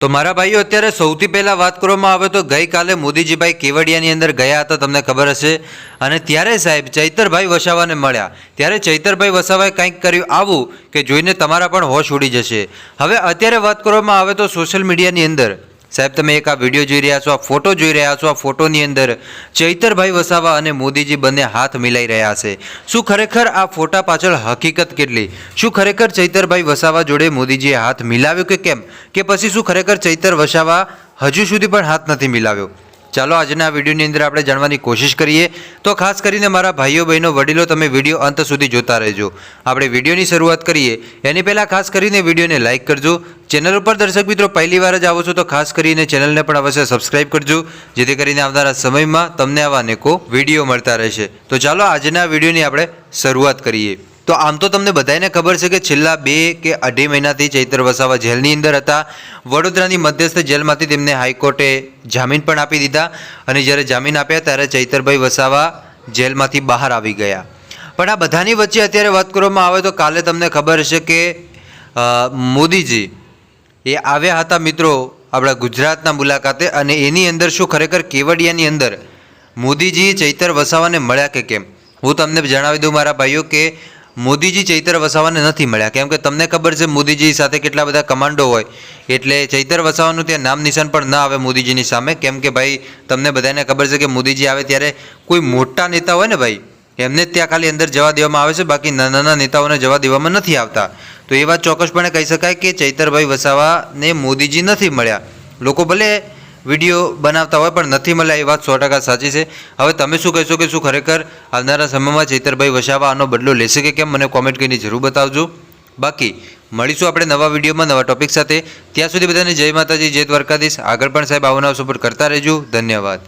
તો મારા ભાઈઓ, અત્યારે સૌથી પહેલાં વાત કરવામાં આવે તો ગઈકાલે મોદીજીભાઈ કેવડિયાની અંદર ગયા હતા, તમને ખબર હશે. અને ત્યારે સાહેબ ચૈતરભાઈ વસાવાને મળ્યા. ત્યારે ચૈતરભાઈ વસાવાએ કંઈક કર્યું આવું કે જોઈને તમારા પણ હોશ ઉડી જશે. હવે અત્યારે વાત કરવામાં આવે તો સોશિયલ મીડિયાની અંદર સાહેબ, તમે એક આ વીડિયો જોઈ રહ્યા છો, આ ફોટો જોઈ રહ્યા છો, આ ફોટોની અંદર ચૈતરભાઈ વસાવા અને મોદીજી બંને હાથ મિલાઈ રહ્યા છે. શું ખરેખર આ ફોટા પાછળ હકીકત કેટલી? શું ખરેખર ચૈતરભાઈ વસાવા જોડે મોદીજીએ હાથ મિલાવ્યો કે કેમ? કે પછી શું ખરેખર ચૈતર વસાવા હજુ સુધી પણ હાથ નથી મિલાવ્યો? ચાલો આજના વિડીયોની અંદર આપણે જાણવાની કોશિશ કરીએ. તો ખાસ કરીને મારા ભાઈઓ, બહેનો, વડીલો તમે વીડિયો અંત સુધી જોતા રહેજો. આપણે વિડીયોની શરૂઆત કરીએ. એની પહેલાં ખાસ કરીને વિડીયોને લાઇક કરજો. ચેનલ ઉપર દર્શક મિત્રો પહેલી વાર જ આવો છો તો ખાસ કરીને ચેનલને પણ અવશ્ય સબસ્ક્રાઇબ કરજો, જેથી કરીને આવનારા સમયમાં તમને આવા અનેકો વીડિયો મળતા રહેશે. તો ચાલો આજના વિડીયોની આપણે શરૂઆત કરીએ. તો આમ તો તમને બધાને ખબર છે કે છેલ્લા બે કે અઢી મહિનાથી ચૈત્ર વસાવા જેલની અંદર હતા. વડોદરાની મધ્યસ્થ જેલમાંથી તેમને હાઈકોર્ટે જામીન પણ આપી દીધા અને જ્યારે જામીન આપ્યા ત્યારે ચૈતરભાઈ વસાવા જેલમાંથી બહાર આવી ગયા. પણ આ બધાની વચ્ચે અત્યારે વાત કરવામાં આવે તો કાલે તમને ખબર હશે કે મોદીજી એ આવ્યા હતા મિત્રો આપણા ગુજરાતના મુલાકાતે અને એની અંદર શું ખરેખર કેવડિયાની અંદર મોદીજી ચૈતર વસાવાને મળ્યા કે કેમ? હું તમને જણાવી દઉં મારા ભાઈઓ કે મોદીજી ચૈતર વસાવાને નથી મળ્યા. કેમ કે તમને ખબર છે, મોદીજી સાથે કેટલા બધા કમાન્ડો હોય. એટલે ચૈતર વસાવાનું ત્યાં નામ નિશાન પણ ના આવે મોદીજીની સામે. કેમ કે ભાઈ, તમને બધાને ખબર છે કે મોદીજી આવે ત્યારે કોઈ મોટા નેતા હોય ને ભાઈ, એમને ત્યાં ખાલી અંદર જવા દેવામાં આવે છે. બાકી નાના નાના નેતાઓને જવા દેવામાં નથી આવતા. તો એ વાત ચોક્કસપણે કહી શકાય કે ચૈતરભાઈ વસાવાને મોદીજી નથી મળ્યા. લોકો ભલે વીડિયો બનાવતા હોય પણ નથી મળ્યા એ વાત સો ટકા સાચી છે. હવે તમે શું કહેશો કે શું ખરેખર આવનારા સમયમાં ચૈતરભાઈ વસાવા આનો બદલો લેશે કે કેમ? મને કોમેન્ટ કરીને જરૂર બતાવજો. બાકી, મળીશું આપણે નવા વિડીયોમાં નવા ટોપિક સાથે. ત્યાં સુધી બધાને જય માતાજી, જય દ્વારકાધીશ. આગળ પણ સાહેબ આવો નવો સપોર્ટ કરતા રહેજો. ધન્યવાદ.